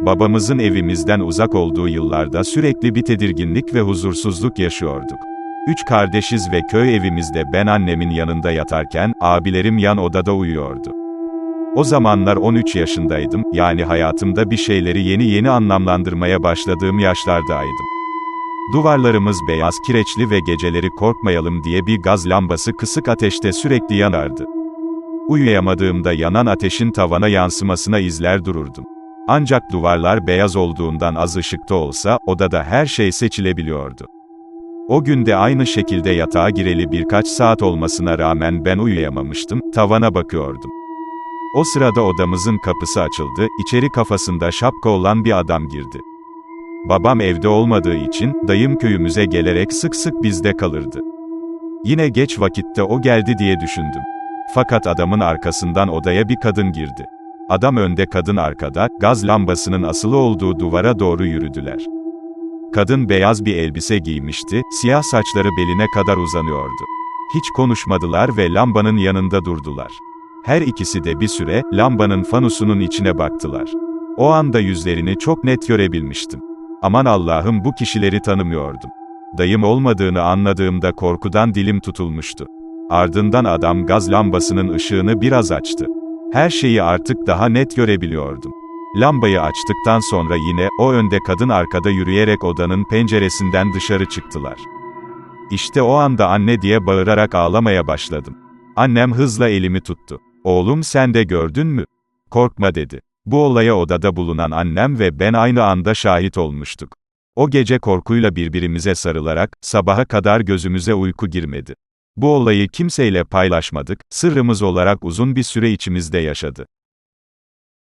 Babamızın evimizden uzak olduğu yıllarda sürekli bir tedirginlik ve huzursuzluk yaşıyorduk. Üç kardeşiz ve köy evimizde ben annemin yanında yatarken, abilerim yan odada uyuyordu. O zamanlar 13 yaşındaydım, yani hayatımda bir şeyleri yeni yeni anlamlandırmaya başladığım yaşlardaydım. Duvarlarımız beyaz kireçli ve geceleri korkmayalım diye bir gaz lambası kısık ateşte sürekli yanardı. Uyuyamadığımda yanan ateşin tavana yansımasına izler dururdum. Ancak duvarlar beyaz olduğundan az ışıkta olsa, odada her şey seçilebiliyordu. O günde aynı şekilde yatağa gireli birkaç saat olmasına rağmen ben uyuyamamıştım, tavana bakıyordum. O sırada odamızın kapısı açıldı, içeri kafasında şapka olan bir adam girdi. Babam evde olmadığı için, dayım köyümüze gelerek sık sık bizde kalırdı. Yine geç vakitte o geldi diye düşündüm. Fakat adamın arkasından odaya bir kadın girdi. Adam önde kadın arkada, gaz lambasının asılı olduğu duvara doğru yürüdüler. Kadın beyaz bir elbise giymişti, siyah saçları beline kadar uzanıyordu. Hiç konuşmadılar ve lambanın yanında durdular. Her ikisi de bir süre, lambanın fanusunun içine baktılar. O anda yüzlerini çok net görebilmiştim. Aman Allah'ım bu kişileri tanımıyordum. Dayım olmadığını anladığımda korkudan dilim tutulmuştu. Ardından adam gaz lambasının ışığını biraz açtı. Her şeyi artık daha net görebiliyordum. Lambayı açtıktan sonra yine, o önde kadın arkada yürüyerek odanın penceresinden dışarı çıktılar. İşte o anda anne diye bağırarak ağlamaya başladım. Annem hızla elimi tuttu. Oğlum sen de gördün mü? Korkma dedi. Bu olaya odada bulunan annem ve ben aynı anda şahit olmuştuk. O gece korkuyla birbirimize sarılarak, sabaha kadar gözümüze uyku girmedi. Bu olayı kimseyle paylaşmadık, sırrımız olarak uzun bir süre içimizde yaşadı.